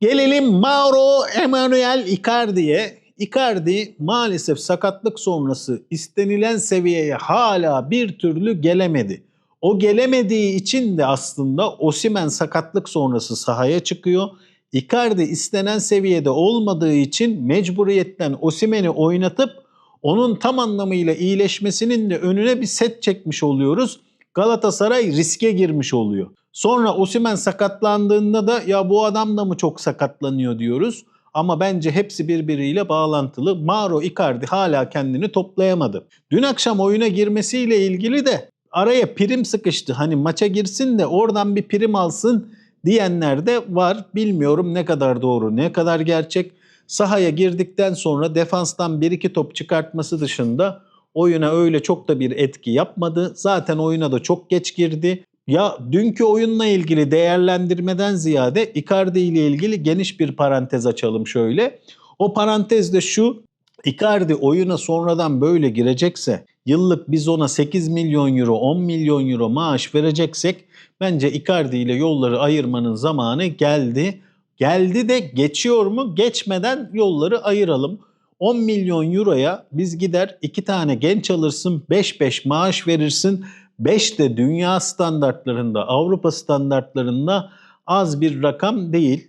Gelelim Mauro Emanuel Icardi'ye. Icardi maalesef sakatlık sonrası istenilen seviyeye hala bir türlü gelemedi. O gelemediği için de aslında Osimen sakatlık sonrası sahaya çıkıyor. Icardi istenen seviyede olmadığı için mecburiyetten Osimen'i oynatıp onun tam anlamıyla iyileşmesinin de önüne bir set çekmiş oluyoruz. Galatasaray riske girmiş oluyor. Sonra Osimen sakatlandığında da ya bu adam da mı çok sakatlanıyor diyoruz. Ama bence hepsi birbiriyle bağlantılı. Mauro Icardi hala kendini toplayamadı. Dün akşam oyuna girmesiyle ilgili de araya prim sıkıştı. Hani maça girsin de oradan bir prim alsın diyenler de var. Bilmiyorum ne kadar doğru, ne kadar gerçek. Sahaya girdikten sonra defanstan bir iki top çıkartması dışında oyuna öyle çok da bir etki yapmadı. Zaten oyuna da çok geç girdi. Ya dünkü oyunla ilgili değerlendirmeden ziyade Icardi ile ilgili geniş bir parantez açalım şöyle. O parantez de şu. Icardi oyuna sonradan böyle girecekse yıllık biz ona 8 milyon euro 10 milyon euro maaş vereceksek bence Icardi ile yolları ayırmanın zamanı geldi. Geldi de geçiyor mu? Geçmeden yolları ayıralım. 10 milyon euroya biz gider iki tane genç alırsın 5-5 maaş verirsin. 5 de dünya standartlarında Avrupa standartlarında az bir rakam değil.